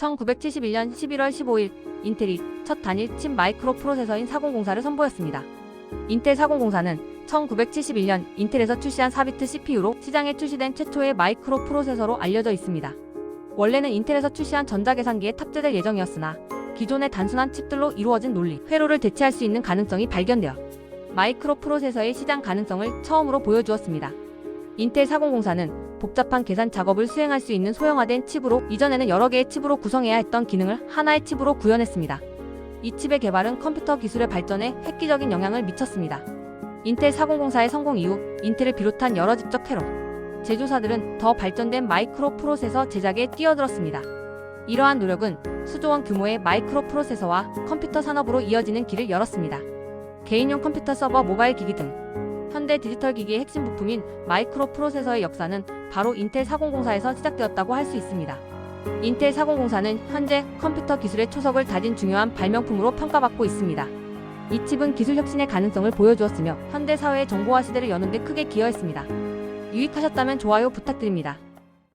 1971년 11월 15일 인텔이 첫 단일 칩 마이크로 프로세서인 4004를 선보였습니다. 인텔 4004는 1971년 인텔에서 출시한 4비트 CPU로 시장에 출시된 최초의 마이크로 프로세서로 알려져 있습니다. 원래는 인텔에서 출시한 전자계산기에 탑재될 예정이었으나 기존의 단순한 칩들로 이루어진 논리, 회로를 대체할 수 있는 가능성이 발견되어 마이크로 프로세서의 시장 가능성을 처음으로 보여주었습니다. 인텔 4004는 복잡한 계산 작업을 수행할 수 있는 소형화된 칩으로 이전에는 여러 개의 칩으로 구성해야 했던 기능을 하나의 칩으로 구현했습니다. 이 칩의 개발은 컴퓨터 기술의 발전에 획기적인 영향을 미쳤습니다. 인텔 4004의 성공 이후 인텔을 비롯한 여러 집적 회로, 제조사들은 더 발전된 마이크로 프로세서 제작에 뛰어들었습니다. 이러한 노력은 수조원 규모의 마이크로 프로세서와 컴퓨터 산업으로 이어지는 길을 열었습니다. 개인용 컴퓨터 서버 모바일 기기 등 현대 디지털 기기의 핵심 부품인 마이크로 프로세서의 역사는 바로 인텔 4004에서 시작되었다고 할 수 있습니다. 인텔 4004는 현재 컴퓨터 기술의 초석을 다진 중요한 발명품으로 평가받고 있습니다. 이 칩은 기술 혁신의 가능성을 보여주었으며 현대 사회의 정보화 시대를 여는 데 크게 기여했습니다. 유익하셨다면 좋아요 부탁드립니다.